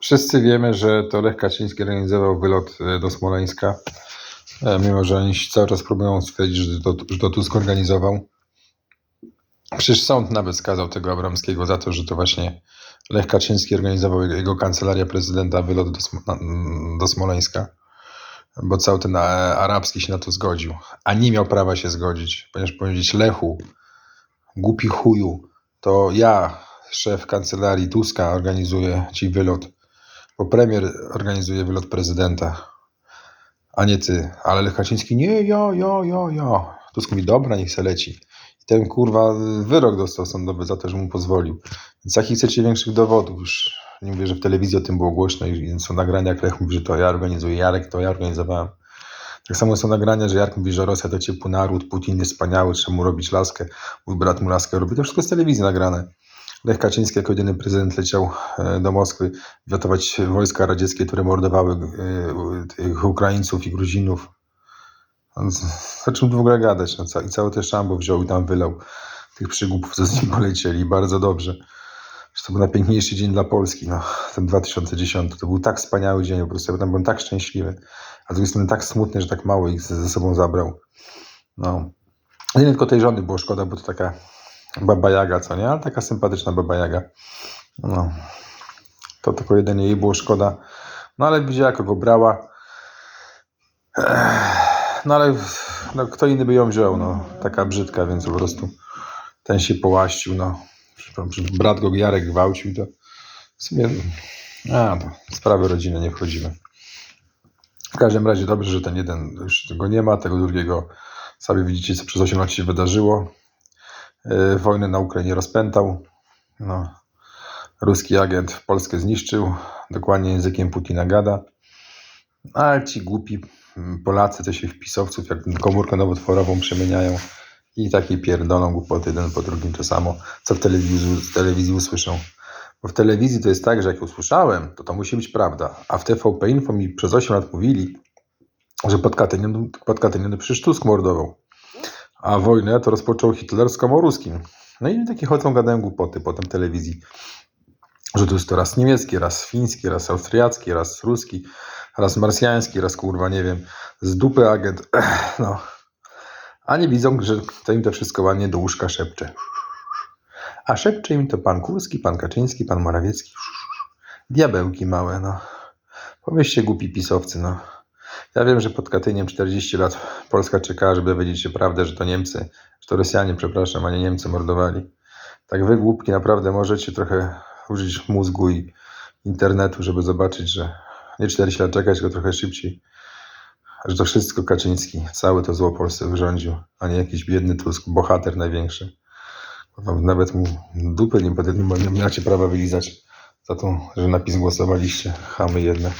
Wszyscy, wiemy, że to Lech Kaczyński organizował wylot e, do Smoleńska, e, mimo że oni cały czas próbują stwierdzić, że to, że to Tusk organizował. Przecież sąd nawet skazał tego Abramskiego za to, że to właśnie Lech Kaczyński organizował jego- kancelaria prezydenta wylot do, na- do Smoleńska, bo cały ten e, arabski się na to zgodził, a nie miał prawa się zgodzić, ponieważ powiedzieć Lechu, głupi chuju, to ja, szef kancelarii Tuska, organizuję ci wylot, bo premier organizuje wylot prezydenta, a nie ty. Ale Lech Kaczyński, nie, ja, ja, ja, ja. Tusk mówi, dobra, niech se leci. I ten kurwa wyrok dostał sądowy za to, że mu pozwolił. Więc jakich chcecie większych dowodów? Już nie mówię, że w telewizji o tym było głośno i są nagrania, jak Lech mówi, że to ja organizuję, Jarek to ja organizowałem. Tak samo są nagrania, że Jarek mówi, że Rosja to ciepły naród, Putin jest wspaniały, trzeba mu robić laskę, mój brat mu laskę robi. To wszystko z telewizji nagrane. Lech Kaczyński jako jedyny prezydent leciał e, do Moskwy wiatować wojska radzieckie, które mordowały e, tych Ukraińców i Gruzinów. O czym w ogóle gadać? No, I cały ten szambo wziął i tam wylał tych przygłupów, co z nim polecieli. Bardzo dobrze. To był najpiękniejszy dzień dla Polski, no, ten 2010. To był tak wspaniały dzień, po prostu ja tam byłem tak szczęśliwy, a z drugiej strony tak smutny, że tak mało ich ze ze sobą zabrał. No. Nie tylko tej żony było szkoda, bo to taka baba Jaga, co nie? Ale taka sympatyczna baba Jaga. No. To tylko jedynie jej było szkoda. No ale widziała, kogo brała. No ale no, kto inny by ją wziął, no. Taka brzydka, więc po prostu ten się połaścił, no. Brat go Jarek gwałcił, to w sumie, a, to sprawy rodziny nie wchodzimy. W każdym razie dobrze, że ten jeden już tego nie ma, tego drugiego sami widzicie, co przez 8 lat się wydarzyło. Yy, wojnę na Ukrainie rozpętał. No. Ruski agent Polskę zniszczył, dokładnie językiem Putina gada. A ci głupi mm, Polacy to się w pisowców jak komórkę nowotworową przemieniają i takie pierdolą głupoty jeden po drugim to samo, co w telewizji, w telewizji usłyszą. Bo w telewizji to jest tak, że jak usłyszałem, to to musi być prawda. A w TVP Info mi przez 8 lat mówili, że pod Katynią, pod Katynią przecież Tusk mordował. A wojnę to rozpoczął Hitler z komoruskim. No i takie chodzą, gadają głupoty potem telewizji. Że to jest to raz niemiecki, raz fiński, raz austriacki, raz ruski, raz marsjański, raz kurwa, nie wiem, z dupy agent. Ech, no. A nie widzą, że to im to wszystko ładnie do łóżka szepcze. A szepcze im to pan Kurski, pan Kaczyński, pan Morawiecki. Diabełki małe, no. Pomyślcie, głupi pisowcy, no. Ja wiem, że pod Katyniem 40 lat Polska czekała, żeby dowiedzieć się prawdę, że to Niemcy, że to Rosjanie, przepraszam, a nie Niemcy mordowali. Tak wy, głupki, naprawdę możecie trochę użyć mózgu i internetu, żeby zobaczyć, że nie 40 lat czekać, tylko trochę szybciej. Że to wszystko Kaczyński, całe to zło Polsce wyrządził, a nie jakiś biedny Tusk, bohater największy. Nawet mu dupy nie, nie, nie macie prawa wylizać za to, że napis głosowaliście. Chamy jedne.